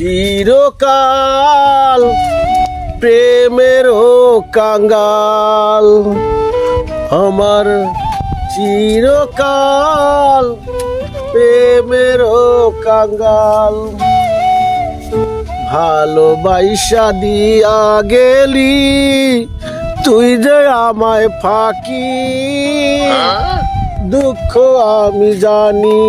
চিরকাল প্রেমের কাঙ্গাল। আমার চিরকাল প্রেমের কাঙ্গাল। ভালোবাসা দিয়া গেলি তুই যে আমায় ফাঁকি। দুঃখ আমি জানি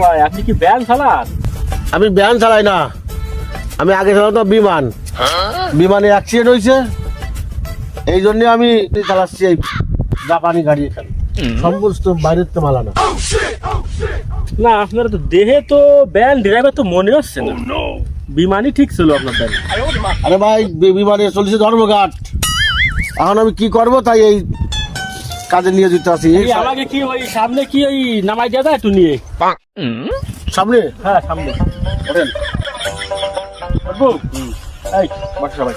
ভাই আপনি কি ব্যান চালান? আমি ব্যান চালাই না। আমি আগে চালাতাম বিমান। বিমানে অ্যাক্সিডেন্ট হয়েছে। এই জন্য আমি চালাচ্ছি এই জাপানি গাড়ি এখানে। সমস্ত বাইরের তো মালা না না আপনার তো দেহে তো ব্যান ড্রাইভার তো মনে হচ্ছে না। বিমানই ঠিক ছিল আপনার আরে ভাই বিমানে চলছে ধর্মঘাট। এখন আমি কি করব তাই এই কাজে নিয়ে দিতে আসি এই এই আমাকে কি ওই সামনে কি ওই নামাই দেওয়া যায় একটু নিয়ে সামনে? হ্যাঁ সামনে। ওঠেন। এই। বসো সবাই।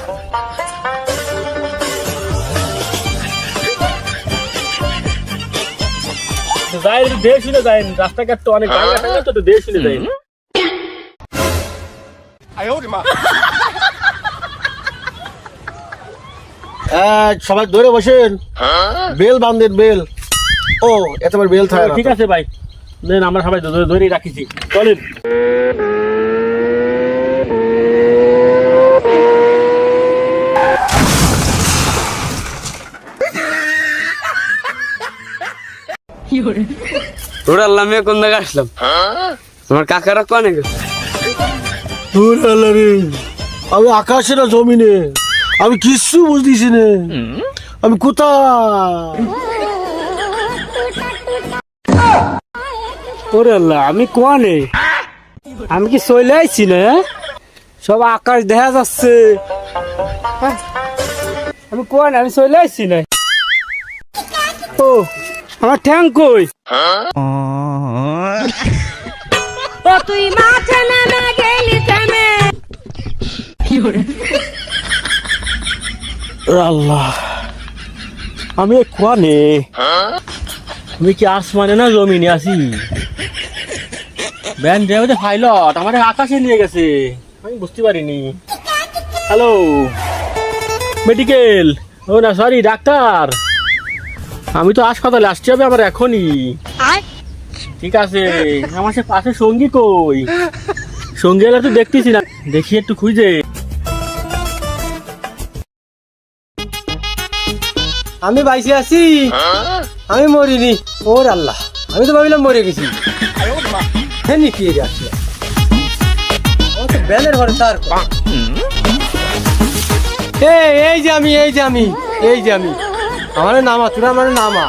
যাই দেশ শুনে যাই রাস্তাঘাট তো অনেক ভাঙা তো দেশ শুনে যাই এই, সবাই ধরে বসেন। Bell বান্ধেন bell. ও এতবার বেল থাকে ঠিক আছে ভাই। দেন আমরা সবাই ধরে ধরেই রাখিছি। চলেন। তোর আল্লাহ মেয়ে কোন জায়গায় আসলাম? তোমার কাকারা কনে গেছে? ওরে আল্লাহ রে, আমি আকাশে না জমিনে। আমি কিচ্ছু বুঝতেছি না। আমি কোথায়? ওরে আল্লাহ আমি কোয়ানে? আমি কি চলে আইছি না হ্যাঁ? সব আকাশ দেখা যাচ্ছে। হ্যাঁ? আমি কোয়ানে? আমি চলে আইছি না। ও আমার ঠ্যাং কই? আল্লাহ। আমি কোয়ানে আমি কি আসমানে না জমিনে আছি? ব্যান ড্রাইভার পাইলট আমার আকাশে নিয়ে গেছে। আমি বুঝতে পারিনি। হ্যালো। মেডিকেল। ও না সরি ডাক্তার। আমি তো হাসপাতালে আসতে হবে আমার এখনই। ঠিক আছে আমার সে পাশে সঙ্গী কই? সঙ্গী এলে তো দেখতেছি না। দেখি একটু খুঁজে। আমি বাইসে আছি। আমি মরিনি। ওর আল্লাহ। আমি তো ভাবিলাম মরে গেছি। হ্যাঁ ব্যানের ঘরে তার এই যে আমি এই যে আমি এই যে আমি। আমার নামা তোরা আমার নামা